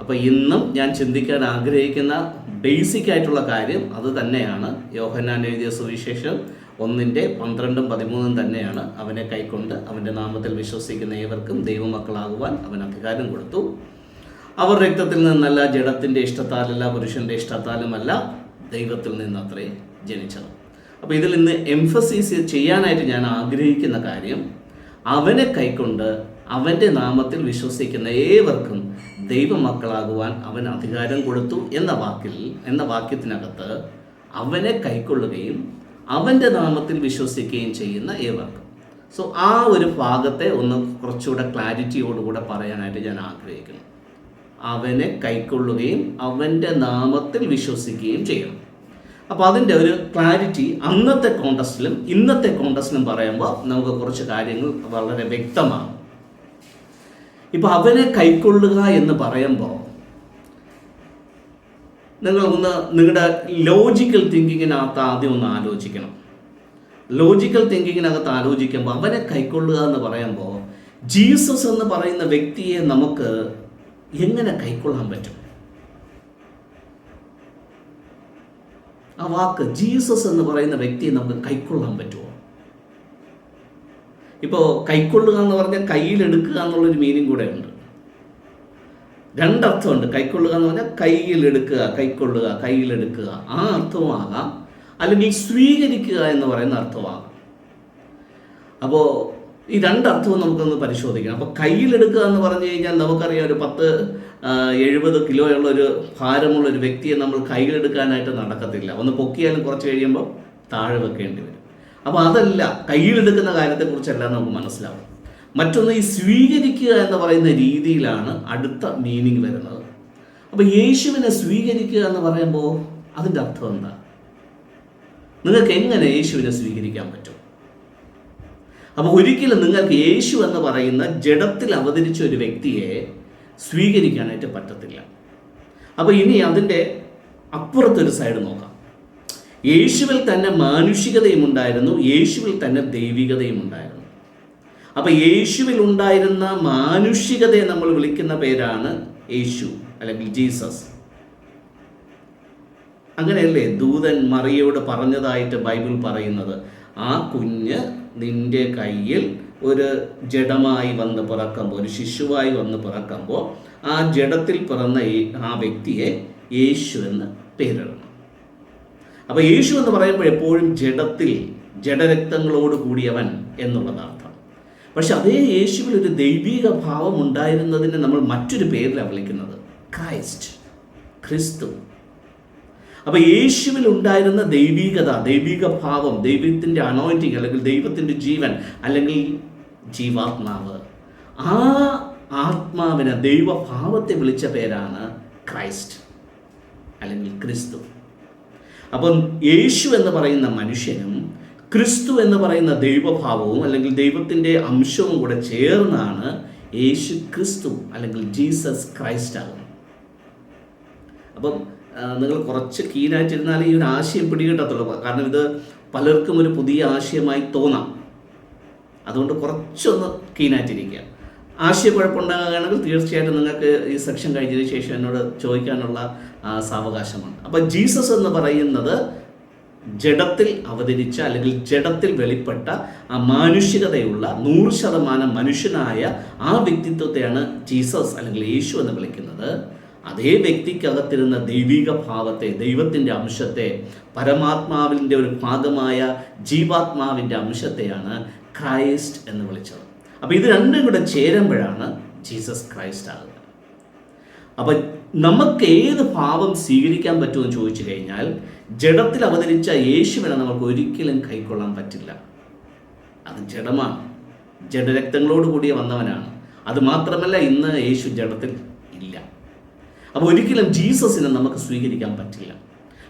അപ്പോൾ ഇന്നും ഞാൻ ചിന്തിക്കാൻ ആഗ്രഹിക്കുന്ന ബേസിക് ആയിട്ടുള്ള കാര്യം അത് തന്നെയാണ്. യോഹന്നാൻ എഴുതിയ സുവിശേഷം ഒന്നിന്റെ പന്ത്രണ്ടും പതിമൂന്നും തന്നെയാണ് അവനെ കൈക്കൊണ്ട് അവന്റെ നാമത്തിൽ വിശ്വസിക്കുന്ന ഏവർക്കും ദൈവമക്കളാകുവാൻ അവൻ അധികാരം കൊടുത്തു. അവർ രക്തത്തിൽ നിന്നല്ല ജഡത്തിന്റെ ഇഷ്ടത്താലല്ല പുരുഷന്റെ ഇഷ്ടത്താലുമല്ല ദൈവത്തിൽ നിന്നത്രേ ജനിച്ചത്. അപ്പോൾ ഇതിൽ ഇന്ന് എംഫസൈസ് ചെയ്യാനായിട്ട് ഞാൻ ആഗ്രഹിക്കുന്ന കാര്യം അവനെ കൈക്കൊണ്ട് അവന്റെ നാമത്തിൽ വിശ്വസിക്കുന്ന ഏവർക്കും ദൈവമക്കളാകുവാൻ അവൻ അധികാരം കൊടുത്തു എന്ന വാക്കിൽ എന്ന വാക്യത്തിനകത്ത് അവനെ കൈക്കൊള്ളുകയും അവന്റെ നാമത്തിൽ വിശ്വസിക്കുകയും ചെയ്യുന്ന ഏവർക്കും സോ ആ ഒരു ഭാഗത്തെ ഒന്ന് കുറച്ചുകൂടെ ക്ലാരിറ്റിയോടുകൂടെ പറയാനായിട്ട് ഞാൻ ആഗ്രഹിക്കുന്നു. അവനെ കൈക്കൊള്ളുകയും അവന്റെ നാമത്തിൽ വിശ്വസിക്കുകയും ചെയ്യണം. അപ്പോൾ അതിന്റെ ഒരു ക്ലാരിറ്റി അന്നത്തെ കോണ്ടസ്റ്റിലും ഇന്നത്തെ കോണ്ടസ്റ്റിലും പറയുമ്പോൾ നമുക്ക് കുറച്ച് കാര്യങ്ങൾ വളരെ വ്യക്തമാകും. ഇപ്പോൾ അവനെ കൈക്കൊള്ളുക എന്ന് പറയുമ്പോൾ നിങ്ങൾ ഒന്ന് നിങ്ങളുടെ ലോജിക്കൽ തിങ്കിങ്ങിനകത്ത് ആദ്യം ഒന്ന് ആലോചിക്കണം. ലോജിക്കൽ തിങ്കിങ്ങിനകത്ത് ആലോചിക്കുമ്പോൾ അവനെ കൈക്കൊള്ളുക എന്ന് പറയുമ്പോൾ ജീസസ് എന്ന് പറയുന്ന വ്യക്തിയെ നമുക്ക് എങ്ങനെ കൈക്കൊള്ളാൻ പറ്റും? ആ വാക്ക് ജീസസ് എന്ന് പറയുന്ന വ്യക്തിയെ നമുക്ക് കൈക്കൊള്ളാൻ പറ്റുമോ ഇപ്പോൾ കൈക്കൊള്ളുക എന്ന് പറഞ്ഞാൽ കയ്യിലെടുക്കുക എന്നുള്ളൊരു മീനിങ് കൂടെ ഉണ്ട് രണ്ടർത്ഥമുണ്ട്. കൈക്കൊള്ളുക എന്ന് പറഞ്ഞാൽ കയ്യിലെടുക്കുക കൈക്കൊള്ളുക കയ്യിലെടുക്കുക. ആ അർത്ഥമാകാം അല്ലെങ്കിൽ സ്വീകരിക്കുക എന്ന് പറയുന്ന അർത്ഥമാകാം അപ്പോൾ ഈ രണ്ടർത്ഥവും നമുക്കൊന്ന് പരിശോധിക്കണം. അപ്പോൾ കയ്യിലെടുക്കുക എന്ന് പറഞ്ഞു കഴിഞ്ഞാൽ നമുക്കറിയാം ഒരു പത്ത് എഴുപത് കിലോയുള്ള ഒരു ഭാരമുള്ള ഒരു വ്യക്തിയെ നമ്മൾ കയ്യിലെടുക്കാനായിട്ട് നടക്കത്തില്ല. ഒന്ന് പൊക്കിയാലും കുറച്ച് കഴിയുമ്പോൾ താഴെ വെക്കേണ്ടി വരും. അപ്പോൾ അതല്ല കയ്യിലെടുക്കുന്ന കാര്യത്തെക്കുറിച്ചല്ല നമുക്ക് മനസ്സിലാവും മറ്റൊന്ന് ഈ സ്വീകരിക്കുക എന്ന് പറയുന്ന രീതിയിലാണ് അടുത്ത മീനിങ് വരുന്നത്. അപ്പോൾ യേശുവിനെ സ്വീകരിക്കുക എന്ന് പറയുമ്പോൾ അതിന്റെ അർത്ഥം എന്താ? നിങ്ങൾക്ക് എങ്ങനെ യേശുവിനെ സ്വീകരിക്കാൻ പറ്റും? അപ്പോൾ ഒരിക്കലും നിങ്ങൾക്ക് യേശു എന്ന് പറയുന്ന ജഡത്തിൽ അവതരിച്ച ഒരു വ്യക്തിയെ സ്വീകരിക്കാനായിട്ട് പറ്റത്തില്ല. അപ്പോൾ ഇനി അതിന്റെ അപ്പുറത്തൊരു സൈഡ് നോക്കാം. യേശുവിൽ തന്നെ മാനുഷികതയും ഉണ്ടായിരുന്നു യേശുവിൽ തന്നെ ദൈവികതയും ഉണ്ടായിരുന്നു. അപ്പൊ യേശുവിൽ ഉണ്ടായിരുന്ന മാനുഷികതയെ നമ്മൾ വിളിക്കുന്ന പേരാണ് യേശു അല്ലെങ്കിൽ ജീസസ്. അങ്ങനെയല്ലേ ദൂതൻ മറിയോട് പറഞ്ഞതായിട്ട് ബൈബിൾ പറയുന്നത്? ആ കുഞ്ഞ് നിന്റെ കയ്യിൽ ഒരു ജഡമായി വന്ന് പിറക്കുമ്പോൾ ഒരു ശിശുവായി വന്ന് പിറക്കുമ്പോൾ ആ ജഡത്തിൽ പിറന്ന ആ വ്യക്തിയെ യേശു എന്ന് പേരിടണം. അപ്പൊ യേശു എന്ന് പറയുമ്പോൾ എപ്പോഴും ജഡത്തിൽ ജഡരക്തങ്ങളോട് കൂടിയവൻ എന്നുള്ളതാണ് അർത്ഥം. പക്ഷെ അതേ യേശുവിൽ ഒരു ദൈവീക ഭാവം ഉണ്ടായിരുന്നതിനെ നമ്മൾ മറ്റൊരു പേരിലാണ് വിളിക്കുന്നത്. ക്രൈസ്റ്റ്. ക്രിസ്തു. അപ്പൊ യേശുവിൽ ഉണ്ടായിരുന്ന ദൈവീകത ദൈവിക ഭാവം ദൈവത്തിന്റെ അനോയിറ്റിങ് അല്ലെങ്കിൽ ദൈവത്തിന്റെ ജീവൻ അല്ലെങ്കിൽ ജീവാത്മാവ്. ആ ആത്മാവിനെ ദൈവഭാവത്തെ വിളിച്ച പേരാണ് ക്രൈസ്റ്റ് അല്ലെങ്കിൽ ക്രിസ്തു. അപ്പം യേശു എന്ന് പറയുന്ന മനുഷ്യനും ക്രിസ്തു എന്ന് പറയുന്ന ദൈവഭാവവും അല്ലെങ്കിൽ ദൈവത്തിന്റെ അംശവും കൂടെ ചേർന്നാണ് യേശു ക്രിസ്തു അല്ലെങ്കിൽ ജീസസ് ക്രൈസ്റ്റ് ആകുന്നത്. അപ്പം നിങ്ങൾ കുറച്ച് കീനായിട്ടിരുന്നാൽ ഈ ഒരു ആശയം പിടികിട്ടത്തുള്ളൂ. കാരണം ഇത് പലർക്കും ഒരു പുതിയ ആശയമായി തോന്നാം. അതുകൊണ്ട് കുറച്ചൊന്ന് കീനായിട്ടിരിക്കുക ആശയക്കുഴപ്പമുണ്ടാകുകയാണെങ്കിൽ തീർച്ചയായിട്ടും നിങ്ങൾക്ക് ഈ സെക്ഷൻ കഴിഞ്ഞതിന് ശേഷം എന്നോട് ചോദിക്കാനുള്ള സാവകാശമാണ് അപ്പൊ അപ്പം ജീസസ് എന്ന് പറയുന്നത് ജഡത്തിൽ അവതരിച്ച അല്ലെങ്കിൽ ജഡത്തിൽ വെളിപ്പെട്ട ആ മാനുഷികതയുള്ള നൂറ് ശതമാനം മനുഷ്യനായ ആ വ്യക്തിത്വത്തെയാണ് ജീസസ് അല്ലെങ്കിൽ യേശു എന്ന് വിളിക്കുന്നത്. അതേ വ്യക്തിക്കകത്തിരുന്ന ദൈവിക ഭാവത്തെ ദൈവത്തിന്റെ അംശത്തെ പരമാത്മാവിന്റെ ഒരു ഭാഗമായ ജീവാത്മാവിന്റെ അംശത്തെയാണ് ക്രൈസ്റ്റ് എന്ന് വിളിച്ചത്. അപ്പോൾ ഇത് രണ്ടും കൂടെ ചേരുമ്പോഴാണ് ജീസസ് ക്രൈസ്റ്റ് ആകുന്നത് അപ്പം നമുക്ക് ഏത് ഭാവം സ്വീകരിക്കാൻ പറ്റുമെന്ന് ചോദിച്ചു കഴിഞ്ഞാൽ ജഡത്തിൽ അവതരിച്ച യേശുവിനെ നമുക്ക് ഒരിക്കലും കൈക്കൊള്ളാൻ പറ്റില്ല. അത് ജഡമാണ്. ജഡരക്തങ്ങളോട് കൂടിയ വന്നവനാണ്. അത് മാത്രമല്ല ഇന്ന് യേശു ജഡത്തിൽ ഇല്ല. അപ്പോൾ ഒരിക്കലും ജീസസിനെ നമുക്ക് സ്വീകരിക്കാൻ പറ്റില്ല.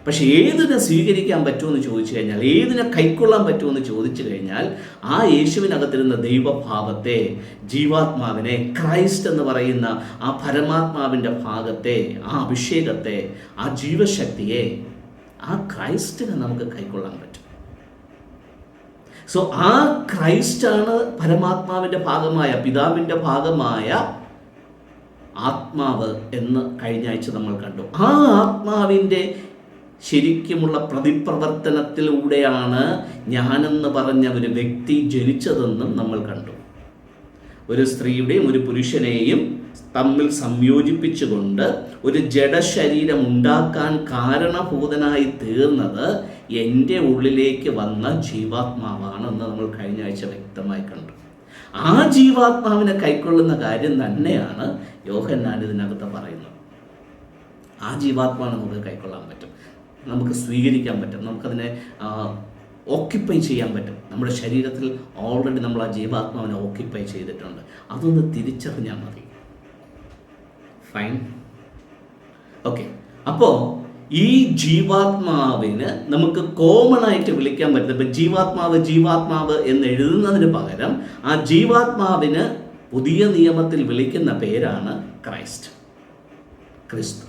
പക്ഷെ ഏതിനെ സ്വീകരിക്കാൻ പറ്റുമെന്ന് ചോദിച്ചു കഴിഞ്ഞാൽ ഏതിനെ കൈക്കൊള്ളാൻ പറ്റുമെന്ന് ചോദിച്ചു കഴിഞ്ഞാൽ ആ യേശുവിനകത്തിരുന്ന ദൈവഭാവത്തെ ജീവാത്മാവിനെ ക്രൈസ്റ്റ് എന്ന് പറയുന്ന ആ പരമാത്മാവിന്റെ ഭാഗത്തെ ആ അഭിഷേകത്തെ ആ ജീവശക്തിയെ ആ ക്രൈസ്റ്റിനെ നമുക്ക് കൈക്കൊള്ളാൻ പറ്റും. സോ ആ ക്രൈസ്റ്റാണ് പരമാത്മാവിന്റെ ഭാഗമായ പിതാവിന്റെ ഭാഗമായ ആത്മാവ് എന്ന് കഴിഞ്ഞ ആഴ്ച നമ്മൾ കണ്ടു. ആ ആത്മാവിന്റെ ശരിക്കുമുള്ള പ്രതിപ്രവർത്തനത്തിലൂടെയാണ് ഞാനെന്ന് പറഞ്ഞ ഒരു വ്യക്തി ജനിച്ചതെന്നും നമ്മൾ കണ്ടു. ഒരു സ്ത്രീയുടെയും ഒരു പുരുഷനെയും തമ്മിൽ സംയോജിപ്പിച്ചുകൊണ്ട് ഒരു ജഡശരീരം ഉണ്ടാക്കാൻ കാരണഭൂതനായി തീർന്നത് എന്റെ ഉള്ളിലേക്ക് വന്ന ജീവാത്മാവാണ് എന്ന് നമ്മൾ കഴിഞ്ഞ ആഴ്ച വ്യക്തമായി കണ്ടു. ആ ജീവാത്മാവിനെ കൈക്കൊള്ളുന്ന കാര്യം തന്നെയാണ് യോഹന്നാൻ ഇതിനകത്ത് പറയുന്നത്. ആ ജീവാത്മാവിനെ നമുക്ക് കൈക്കൊള്ളാൻ പറ്റും. നമുക്ക് സ്വീകരിക്കാൻ പറ്റും. നമുക്കതിനെ ഓക്യുപ്പൈ ചെയ്യാൻ പറ്റും. നമ്മുടെ ശരീരത്തിൽ ഓൾറെഡി നമ്മൾ ആ ജീവാത്മാവിനെ ഓക്യുപ്പൈ ചെയ്തിട്ടുണ്ട്. അതൊന്ന് തിരിച്ചറിഞ്ഞാൽ മതി. ഫൈൻ ഓക്കെ അപ്പോൾ ഈ ജീവാത്മാവിന് നമുക്ക് കോമൺ ആയിട്ട് വിളിക്കാൻ പറ്റുന്നത് ഇപ്പം ജീവാത്മാവ് ജീവാത്മാവ് എന്ന് എഴുതുന്നതിന് പകരം ആ ജീവാത്മാവിന് പുതിയ നിയമത്തിൽ വിളിക്കുന്ന പേരാണ് ക്രൈസ്റ്റ്. ക്രിസ്തു.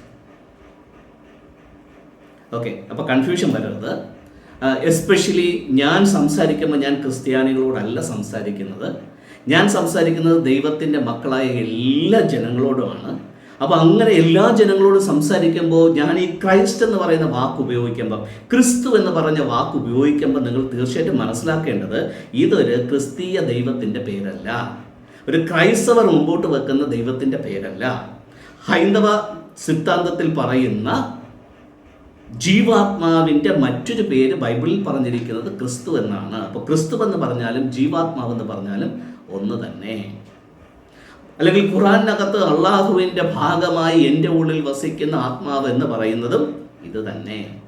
ഓക്കെ അപ്പോൾ കൺഫ്യൂഷൻ വരരുത്. എസ്പെഷ്യലി ഞാൻ സംസാരിക്കുമ്പോൾ ഞാൻ ക്രിസ്ത്യാനികളോടല്ല സംസാരിക്കുന്നത്. ഞാൻ സംസാരിക്കുന്നത് ദൈവത്തിന്റെ മക്കളായ എല്ലാ ജനങ്ങളോടുമാണ്. അപ്പോൾ അങ്ങനെ എല്ലാ ജനങ്ങളോടും സംസാരിക്കുമ്പോൾ ഞാൻ ഈ ക്രൈസ്റ്റ് എന്ന് പറയുന്ന വാക്ക് ഉപയോഗിക്കുമ്പോൾ ക്രിസ്തു എന്ന് പറഞ്ഞ വാക്ക് ഉപയോഗിക്കുമ്പോൾ നിങ്ങൾ തീർച്ചയായിട്ടും മനസ്സിലാക്കേണ്ടത് ഇതൊരു ക്രിസ്തീയ ദൈവത്തിന്റെ പേരല്ല. ഒരു ക്രൈസ്തവർ മുമ്പോട്ട് വെക്കുന്ന ദൈവത്തിന്റെ പേരല്ല. ഹൈന്ദവ സിദ്ധാന്തത്തിൽ പറയുന്ന ജീവാത്മാവിന്റെ മറ്റൊരു പേര് ബൈബിളിൽ പറഞ്ഞിരിക്കുന്നത് ക്രിസ്തു എന്നാണ്. അപ്പോൾ ക്രിസ്തു എന്ന് പറഞ്ഞാലും ജീവാത്മാവ് എന്ന് പറഞ്ഞാലും ഒന്ന് തന്നെ. അല്ലെങ്കിൽ ഖുറാനകത്ത് അള്ളാഹുവിന്റെ ഭാഗമായി എന്റെ ഉള്ളിൽ വസിക്കുന്ന ആത്മാവ് എന്ന് പറയുന്നതും ഇത് തന്നെ.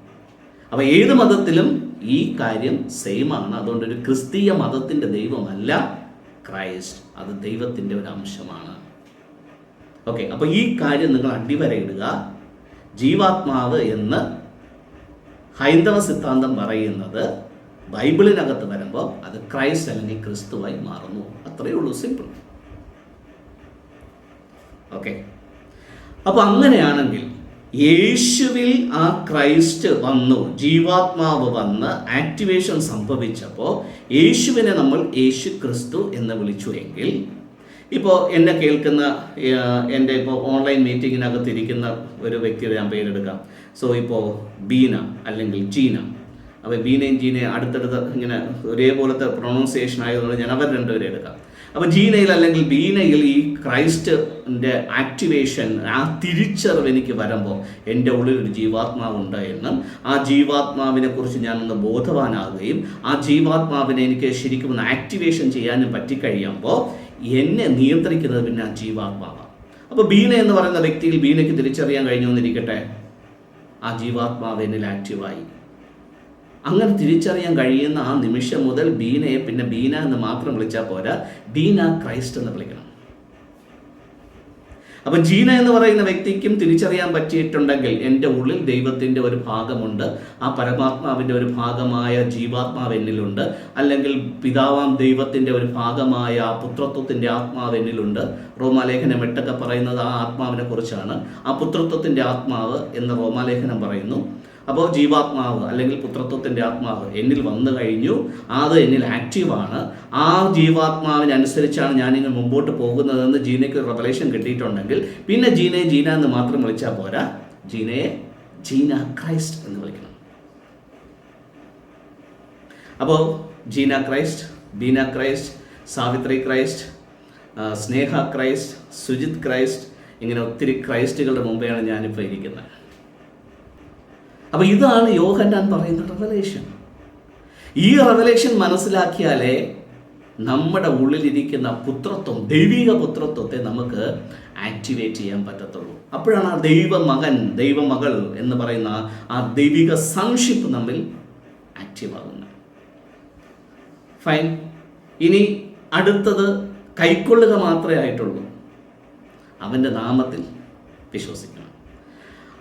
അപ്പോൾ ഏത് മതത്തിലും ഈ കാര്യം സെയിമാണ് അതുകൊണ്ട് ഒരു ക്രിസ്തീയ മതത്തിന്റെ ദൈവമല്ല ക്രൈസ്റ്റ്. അത് ദൈവത്തിന്റെ ഒരു അംശമാണ്. ഓക്കെ അപ്പോൾ ഈ കാര്യം നിങ്ങൾ അടിവരയിടുക. ജീവാത്മാവ് എന്ന് ഹൈന്ദവ സിദ്ധാന്തം പറയുന്നത് ബൈബിളിനകത്ത് വരുമ്പോൾ അത് ക്രൈസ്റ്റ് അല്ലെങ്കിൽ ക്രിസ്തുവായി മാറുന്നു. അത്രയേ ഉള്ളൂ സിമ്പിൾ. ഓക്കെ. അപ്പോൾ അങ്ങനെയാണെങ്കിൽ യേശുവിൽ ആ ക്രൈസ്റ്റ് വന്നു ജീവാത്മാവ് വന്ന് ആക്ടിവേഷൻ സംഭവിച്ചപ്പോൾ യേശുവിനെ നമ്മൾ യേശു ക്രിസ്തു എന്ന് വിളിച്ചു എങ്കിൽ ഇപ്പോൾ എന്നെ കേൾക്കുന്ന എന്റെ ഇപ്പോൾ ഓൺലൈൻ മീറ്റിങ്ങിനകത്ത് ഇരിക്കുന്ന ഒരു വ്യക്തിയുടെ ഞാൻ പേരെടുക്കാം. സോ ഇപ്പോൾ ബീന അല്ലെങ്കിൽ ജീന അപ്പോൾ ബീനയും ജീനയും അടുത്തടുത്ത് ഇങ്ങനെ ഒരേപോലത്തെ പ്രൊണൗൺസിയേഷൻ ആയതുകൊണ്ട് ഞാൻ അവർ രണ്ടുപേരെ എടുക്കാം. അപ്പോൾ ജീനയിൽ അല്ലെങ്കിൽ ബീനയിൽ ഈ ക്രൈസ്റ്റിന്റെ ആക്ടിവേഷൻ ആ തിരിച്ചറിവ് എനിക്ക് വരുമ്പോൾ എന്റെ ഉള്ളിൽ ഒരു ജീവാത്മാവുണ്ട് എന്നും ആ ജീവാത്മാവിനെ കുറിച്ച് ഞാനൊന്ന് ബോധവാനാകുകയും ആ ജീവാത്മാവിനെ എനിക്ക് ശരിക്കും ഒന്ന് ആക്ടിവേഷൻ ചെയ്യാനും പറ്റിക്കഴിയുമ്പോൾ എന്നെ നിയന്ത്രിക്കുന്നത് പിന്നെ ആ ജീവാത്മാവാണ്. അപ്പോൾ ബീന എന്ന് പറയുന്ന വ്യക്തിയിൽ ബീനയ്ക്ക് തിരിച്ചറിയാൻ കഴിഞ്ഞു എന്നിരിക്കട്ടെ? ആ ജീവാത്മാവ് എന്നിൽ ആക്റ്റീവായി. അങ്ങനെ തിരിച്ചറിയാൻ കഴിയുന്ന ആ നിമിഷം മുതൽ ബീനയെ പിന്നെ ബീന എന്ന് മാത്രം വിളിച്ചാൽ പോരാ. ബീന ക്രൈസ്റ്റ് എന്ന് വിളിക്കണം. അപ്പം ജീന എന്ന് പറയുന്ന വ്യക്തിക്കും തിരിച്ചറിയാൻ പറ്റിയിട്ടുണ്ടെങ്കിൽ എന്റെ ഉള്ളിൽ ദൈവത്തിന്റെ ഒരു ഭാഗമുണ്ട് ആ പരമാത്മാവിന്റെ ഒരു ഭാഗമായ ജീവാത്മാവ് എന്നിലുണ്ട് അല്ലെങ്കിൽ പിതാവാം ദൈവത്തിന്റെ ഒരു ഭാഗമായ പുത്രത്വത്തിന്റെ ആത്മാവ് എന്നിലുണ്ട്. റോമാലേഖനം എട്ടൊക്കെ പറയുന്നത് ആ ആത്മാവിനെ കുറിച്ചാണ്. ആ പുത്രത്വത്തിന്റെ ആത്മാവ് എന്ന് റോമാലേഖനം പറയുന്നു. അപ്പോൾ ജീവാത്മാവ് അല്ലെങ്കിൽ പുത്രത്വത്തിന്റെ ആത്മാവ് എന്നിൽ വന്നു കഴിഞ്ഞു. അത് എന്നിൽ ആക്റ്റീവാണ് ആ ജീവാത്മാവിനനുസരിച്ചാണ് ഞാനിങ്ങനെ മുമ്പോട്ട് പോകുന്നതെന്ന് ജീനയ്ക്ക് ഒരു റെവലേഷൻ കിട്ടിയിട്ടുണ്ടെങ്കിൽ പിന്നെ ജീനയെ ജീന എന്ന് മാത്രം വിളിച്ചാൽ പോരാ. ജീനയെ ജീന ക്രൈസ്റ്റ് എന്ന് വിളിക്കണം. അപ്പോൾ Jeena Christ Beena Christ Savithri Christ Sneha Christ Sujith Christ ഇങ്ങനെ ഒത്തിരി ക്രൈസ്റ്റുകളുടെ മുമ്പെയാണ് ഞാനിപ്പോൾ ഇരിക്കുന്നത്. അപ്പോൾ ഇതാണ് യോഹന്നാൻ പറയുന്ന റെവലേഷൻ ഈ റെവലേഷൻ മനസ്സിലാക്കിയാലേ നമ്മുടെ ഉള്ളിലിരിക്കുന്ന പുത്രത്വം ദൈവിക പുത്രത്വത്തെ നമുക്ക് ആക്ടിവേറ്റ് ചെയ്യാൻ പറ്റത്തുള്ളൂ. അപ്പോഴാണ് ആ ദൈവമകൻ ദൈവമകൾ എന്ന് പറയുന്ന ആ ദൈവിക സൺഷിപ്പ് നമ്മിൽ ആക്റ്റീവ് ആകുന്നത്. ഫൈൻ ഇനി അടുത്തത് കൈക്കൊള്ളുക മാത്രമേ ആയിട്ടുള്ളൂ. അവന്റെ നാമത്തിൽ വിശ്വസിക്കണം.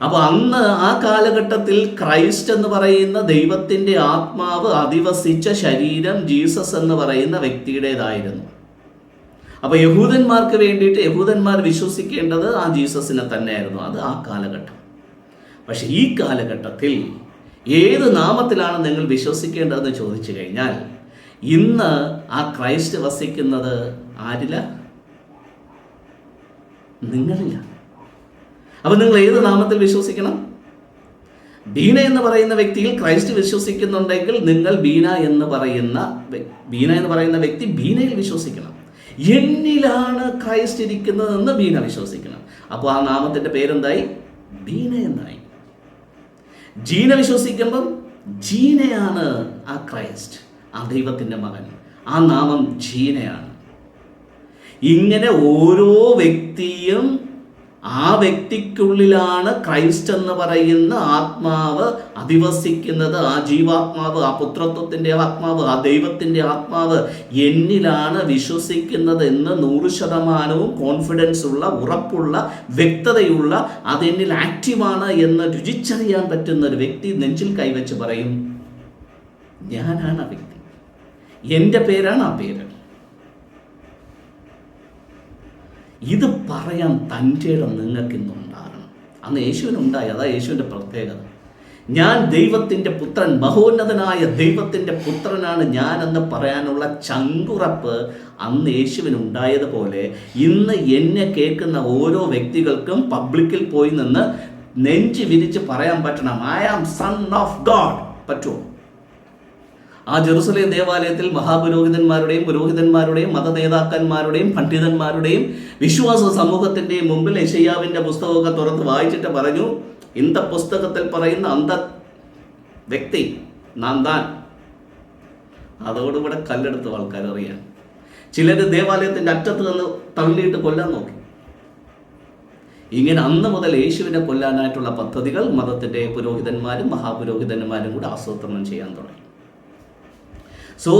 അപ്പോൾ അന്ന് ആ കാലഘട്ടത്തിൽ ക്രൈസ്റ്റ് എന്ന് പറയുന്ന ദൈവത്തിന്റെ ആത്മാവ് അധിവസിച്ച ശരീരം ജീസസ് എന്ന് പറയുന്ന വ്യക്തിയുടേതായിരുന്നു. അപ്പോൾ യഹൂദന്മാർക്ക് വേണ്ടിയിട്ട് യഹൂദന്മാർ വിശ്വസിക്കേണ്ടത് ആ ജീസസിനെ തന്നെയായിരുന്നു. അത് ആ കാലഘട്ടം. പക്ഷെ ഈ കാലഘട്ടത്തിൽ ഏത് നാമത്തിലാണ് നിങ്ങൾ വിശ്വസിക്കേണ്ടതെന്ന് ചോദിച്ചു കഴിഞ്ഞാൽ ഇന്ന് ആ ക്രൈസ്റ്റ് വസിക്കുന്നത് ആരില? നിങ്ങളില്ല അപ്പം നിങ്ങൾ ഏത് നാമത്തിൽ വിശ്വസിക്കണം? ബീന എന്ന് പറയുന്ന വ്യക്തിയിൽ ക്രൈസ്റ്റ് വിശ്വസിക്കുന്നുണ്ടെങ്കിൽ നിങ്ങൾ ബീന എന്ന് പറയുന്ന ബീന എന്ന് പറയുന്ന വ്യക്തി ബീനയിൽ വിശ്വസിക്കണം. എന്നിലാണ് ക്രൈസ്റ്റ് ഇരിക്കുന്നതെന്ന് ബീന വിശ്വസിക്കണം. അപ്പോൾ ആ നാമത്തിന്റെ പേരെന്തായി? ബീന എന്നായി. ജീന വിശ്വസിക്കുമ്പം ജീനയാണ് ആ ക്രൈസ്റ്റ് ആ ദൈവത്തിന്റെ മകൻ. ആ നാമം ജീനയാണ്. ഇങ്ങനെ ഓരോ വ്യക്തിയും ആ വ്യക്തിക്കുള്ളിലാണ് ക്രൈസ്റ്റ് എന്ന് പറയുന്ന ആത്മാവ് അധിവസിക്കുന്നത്. ആ ജീവാത്മാവ് ആ പുത്രത്വത്തിന്റെ ആത്മാവ് ആ ദൈവത്തിന്റെ ആത്മാവ് എന്നിലാണ് വിശ്വസിക്കുന്നത് എന്ന് നൂറ് ശതമാനവും കോൺഫിഡൻസ് ഉള്ള ഉറപ്പുള്ള വ്യക്തതയുള്ള അതെന്നിൽ ആക്റ്റീവാണ് എന്ന് രുചിച്ചറിയാൻ പറ്റുന്ന ഒരു വ്യക്തി നെഞ്ചിൽ കൈവച്ച് പറയും ഞാനാണ് ആ വ്യക്തി. എന്റെ പേരാണ് ആ പേര്. ഇത് പറയാൻ തന്റെ ഇടം നിങ്ങൾക്ക് ഇന്നുണ്ടാകണം അന്ന് യേശുവിനുണ്ടായി അതാ യേശുവിന്റെ പ്രത്യേകത. ഞാൻ ദൈവത്തിന്റെ പുത്രൻ മഹോന്നതനായ ദൈവത്തിന്റെ പുത്രനാണ് ഞാനെന്ന് പറയാനുള്ള ചങ്കുറപ്പ് അന്ന് യേശുവിനുണ്ടായതുപോലെ ഇന്ന് എന്നെ കേൾക്കുന്ന ഓരോ വ്യക്തികൾക്കും പബ്ലിക്കിൽ പോയി നിന്ന് നെഞ്ചു വിരിച്ച് പറയാൻ പറ്റണം. I am son of God പറ്റുമോ ആ ജെറുസലേം ദേവാലയത്തിൽ മഹാപുരോഹിതന്മാരുടെയും പുരോഹിതന്മാരുടെയും മത നേതാക്കന്മാരുടെയും പണ്ഡിതന്മാരുടെയും വിശ്വാസ സമൂഹത്തിന്റെയും മുമ്പിൽ യശയ്യാവിന്റെ പുസ്തകമൊക്കെ തുറന്ന് വായിച്ചിട്ട് പറഞ്ഞു ഇന്ത പുസ്തകത്തിൽ പറയുന്ന അന്ത വ്യക്തി നാം താൻ. അതോടുകൂടെ കല്ലെടുത്ത് ആൾക്കാർ അറിയാൻ ചിലർ ദേവാലയത്തിന്റെ അറ്റത്ത് നിന്ന് തള്ളിയിട്ട് കൊല്ലാൻ നോക്കി. ഇങ്ങനെ അന്ന് മുതൽ യേശുവിനെ കൊല്ലാനായിട്ടുള്ള പദ്ധതികൾ മതത്തിന്റെ പുരോഹിതന്മാരും മഹാപുരോഹിതന്മാരും കൂടെ ആസൂത്രണം ചെയ്യാൻ തുടങ്ങി. സോ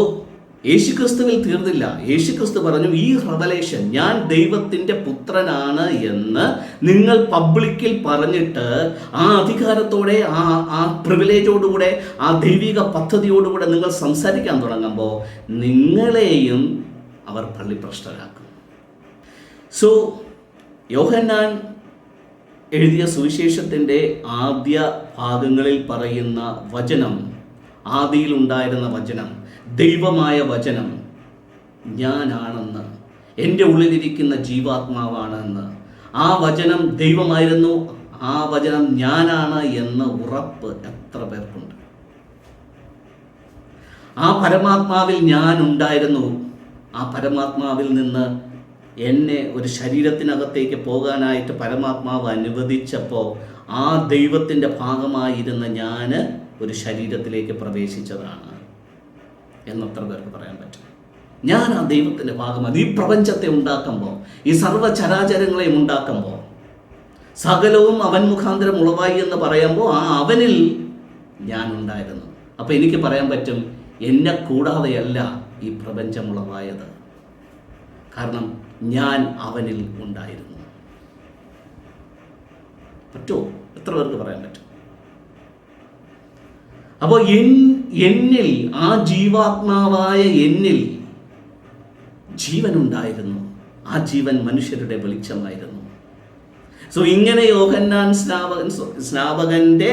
യേശുക്രിസ്തുവിൽ തീർന്നില്ല. യേശുക്രിസ്തു പറഞ്ഞു ഈ റവലേഷൻ ഞാൻ ദൈവത്തിന്റെ പുത്രനാണ് എന്ന് നിങ്ങൾ പബ്ലിക്കിൽ പറഞ്ഞിട്ട് ആ അധികാരത്തോടെ ആ ആ പ്രിവിലേജോടുകൂടെ ആ ദൈവിക പദ്ധതിയോടുകൂടെ നിങ്ങൾ സംസാരിക്കാൻ തുടങ്ങുമ്പോൾ നിങ്ങളെയും അവർ പള്ളി പ്രശ്നരാക്കും സോ യോഹന്നാൻ എഴുതിയ സുവിശേഷത്തിന്റെ ആദ്യ ഭാഗങ്ങളിൽ പറയുന്ന വചനം ആദിയിലുണ്ടായിരുന്ന വചനം ദൈവമായ വചനം ഞാനാണെന്ന് എന്റെ ഉള്ളിലിരിക്കുന്ന ജീവാത്മാവാണെന്ന്. ആ വചനം ദൈവമായിരുന്നു ആ വചനം ഞാനാണ് എന്ന ഉറപ്പ് എത്ര പേർക്കുണ്ട്? ആ പരമാത്മാവിൽ ഞാൻ ഉണ്ടായിരുന്നു ആ പരമാത്മാവിൽ നിന്ന് എന്നെ ഒരു ശരീരത്തിനകത്തേക്ക് പോകാനായിട്ട് പരമാത്മാവ് അനുവദിച്ചപ്പോൾ ആ ദൈവത്തിന്റെ ഭാഗമായിരുന്ന ഞാൻ ഒരു ശരീരത്തിലേക്ക് പ്രവേശിച്ചതാണ്. എന്നത്ര പേർക്ക് പറയാൻ പറ്റും. ഞാൻ ആ ദൈവത്തിന്റെ ഭാഗമാണ് ഈ പ്രപഞ്ചത്തെ ഉണ്ടാക്കുമ്പോൾ ഈ സർവചരാചരങ്ങളെയും ഉണ്ടാക്കുമ്പോൾ സകലവും അവൻ മുഖാന്തരം ഉളവായി എന്ന് പറയുമ്പോൾ ആ അവനിൽ ഞാൻ ഉണ്ടായിരുന്നു. അപ്പോൾ എനിക്ക് പറയാൻ പറ്റും എന്നെ കൂടാതെയല്ല ഈ പ്രപഞ്ചം ഉളവായത്. കാരണം ഞാൻ അവനിൽ ഉണ്ടായിരുന്നു. പറ്റുമോ എത്ര പേർക്ക് പറയാൻ പറ്റും? അപ്പോൾ എൻ എന്നിൽ ആ ജീവാത്മാവായ എന്നിൽ ജീവനുണ്ടായിരുന്നു. ആ ജീവൻ മനുഷ്യരുടെ വെളിച്ചമായിരുന്നു. സോ ഇങ്ങനെ യോഹന്നാൻ സ്നാപകൻ സ്നാപകന്റെ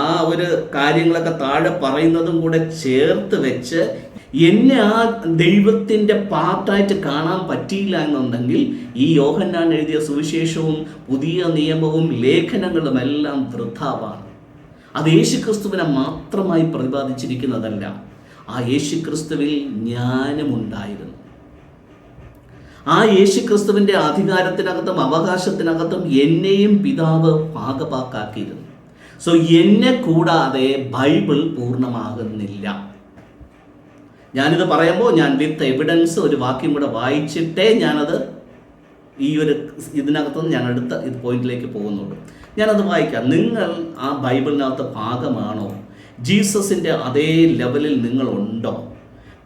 ആ ഒരു കാര്യങ്ങളൊക്കെ താഴെ പറയുന്നതും കൂടെ ചേർത്ത് വെച്ച് എന്നെ ആ ദൈവത്തിന്റെ പാർട്ടായിട്ട് കാണാൻ പറ്റിയില്ല എന്നുണ്ടെങ്കിൽ ഈ യോഹന്നാൻ എഴുതിയ സുവിശേഷവും പുതിയ നിയമവും ലേഖനങ്ങളും എല്ലാം വൃഥാവാണ്. അത് യേശുക്രിസ്തുവിനെ മാത്രമായി പ്രതിപാദിച്ചിരിക്കുന്നതല്ല. ആ യേശുക്രിസ്തുവിൽ ജ്ഞാനമുണ്ടായിരുന്നു. ആ യേശുക്രിസ്തുവിന്റെ അധികാരത്തിനകത്തും അവകാശത്തിനകത്തും എന്നെയും പിതാവ് പാകപാക്കാക്കിയിരുന്നു സോ എന്നെ കൂടാതെ ബൈബിൾ പൂർണമാകുന്നില്ല. ഞാനിത് പറയുമ്പോൾ ഞാൻ വിത്ത് എവിഡൻസ് ഒരു വാക്യം കൂടെ വായിച്ചിട്ടേ ഞാനത് ഈ ഒരു ഇതിനകത്തുനിന്ന് ഞാൻ അടുത്ത പോയിന്റിലേക്ക് പോകുന്നുള്ളൂ. ഞാനത് വായിക്കാം. നിങ്ങൾ ആ ബൈബിളിനകത്ത് ഭാഗമാണോ ജീസസിന്റെ അതേ ലെവലിൽ നിങ്ങളുണ്ടോ?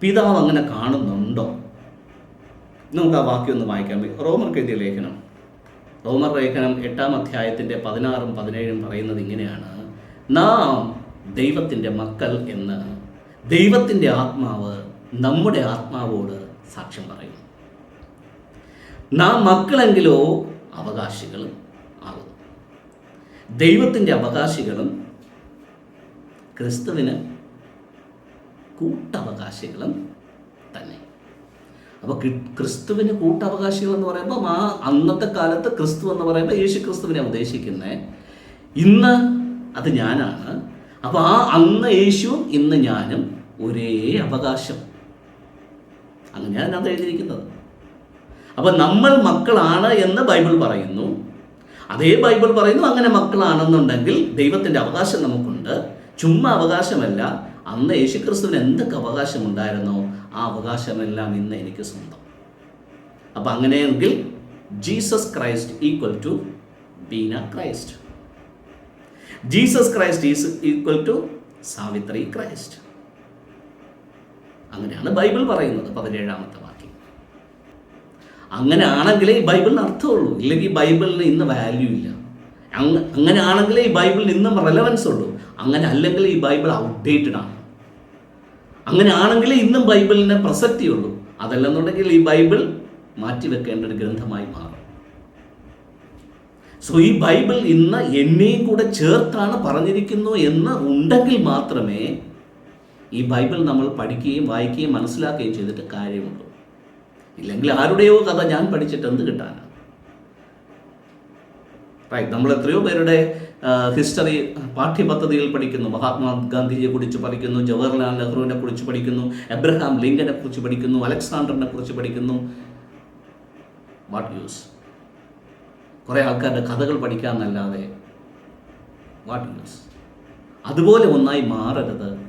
പിതാവ് അങ്ങനെ കാണുന്നുണ്ടോ? നമുക്ക് ആ വാക്യം ഒന്ന് വായിക്കാം. റോമർക്ക് എഴുതിയ ലേഖനം. റോമർ ലേഖനം എട്ടാം അധ്യായത്തിന്റെ പതിനാറും പതിനേഴും പറയുന്നത് ഇങ്ങനെയാണ്. നാം ദൈവത്തിന്റെ മക്കൾ എന്ന് ദൈവത്തിന്റെ ആത്മാവ് നമ്മുടെ ആത്മാവോട് സാക്ഷ്യം പറയും. നാം മക്കളെങ്കിലോ അവകാശികളും ദൈവത്തിന്റെ അവകാശികളും ക്രിസ്തുവിന് കൂട്ടവകാശികളും തന്നെ. അപ്പോൾ ക്രിസ്തുവിന് കൂട്ടവകാശികൾ എന്ന് പറയുമ്പോൾ ആ അന്നത്തെ കാലത്ത് ക്രിസ്തു എന്ന് പറയുമ്പോൾ യേശു ക്രിസ്തുവിനെ ഉദ്ദേശിക്കുന്നത് ഇന്ന് അത് ഞാനാണ്. അപ്പോൾ ആ അന്ന് യേശുവും ഇന്ന് ഞാനും ഒരേ അവകാശം. അങ്ങനെയാണ് അത് എഴുതിയിരിക്കുന്നത്. അപ്പോൾ നമ്മൾ മക്കളാണ് എന്ന് ബൈബിൾ പറയുന്നു. അതേ ബൈബിൾ പറയുന്നു അങ്ങനെ മക്കളാണെന്നുണ്ടെങ്കിൽ ദൈവത്തിന്റെ അവകാശം നമുക്കുണ്ട്. ചുമ്മാ അവകാശമല്ല. അന്ന് യേശുക്രിസ്തുവിന് എന്തൊക്കെ അവകാശമുണ്ടായിരുന്നോ ആ അവകാശമെല്ലാം ഇന്ന് എനിക്ക് സ്വന്തം. അപ്പം അങ്ങനെയെങ്കിൽ Jesus Christ equal to Beena Christ. Jesus Christ is equal to Savithri Christ. അങ്ങനെയാണ് ബൈബിൾ പറയുന്നത് പതിനേഴാമത്തെ വാക്യം. അങ്ങനെ ആണെങ്കിലേ ഈ ബൈബിളിന് അർത്ഥമുള്ളൂ. ഇല്ലെങ്കിൽ ബൈബിളിന് ഇന്ന് വാല്യൂ ഇല്ല. അങ്ങ അങ്ങനെ ആണെങ്കിലേ ഈ ബൈബിളിന് ഇന്നും റെലവൻസ് ഉള്ളൂ. അങ്ങനെ അല്ലെങ്കിൽ ഈ ബൈബിൾ ഔട്ട്ഡേറ്റഡ് ആണ്. അങ്ങനെ ആണെങ്കിലേ ഇന്നും ബൈബിളിന് പ്രസക്തിയുള്ളൂ അതല്ലെന്നുണ്ടെങ്കിൽ ഈ ബൈബിൾ മാറ്റി വെക്കേണ്ട ഒരു ഗ്രന്ഥമായി മാറും. സോ ഈ ബൈബിൾ ഇന്ന് എന്നെയും കൂടെ ചേർത്താണ് പറഞ്ഞിരിക്കുന്നു എന്ന് ഉണ്ടെങ്കിൽ മാത്രമേ ഈ ബൈബിൾ നമ്മൾ പഠിക്കുകയും വായിക്കുകയും മനസ്സിലാക്കുകയും ചെയ്തിട്ട് കാര്യമുള്ളൂ. ഇല്ലെങ്കിൽ ആരുടെയോ കഥ ഞാൻ പഠിച്ചിട്ട് എന്ത് കിട്ടാനാണ് നമ്മൾ എത്രയോ പേരുടെ ഹിസ്റ്ററി പാഠ്യപദ്ധതിയിൽ പഠിക്കുന്നു. മഹാത്മാഗാന്ധിജിയെ കുറിച്ച് പഠിക്കുന്നു ജവഹർലാൽ നെഹ്റുവിനെ കുറിച്ച് പഠിക്കുന്നു എബ്രഹാം ലിങ്കനെ കുറിച്ച് പഠിക്കുന്നു അലക്സാണ്ടറിനെ കുറിച്ച് പഠിക്കുന്നു. വാട്ട് യൂസ് കുറേ ആൾക്കാരുടെ കഥകൾ പഠിക്കാമെന്നല്ലാതെ വാട്ട് യൂസ് അതുപോലെ ഒന്നായി മാറരുത്.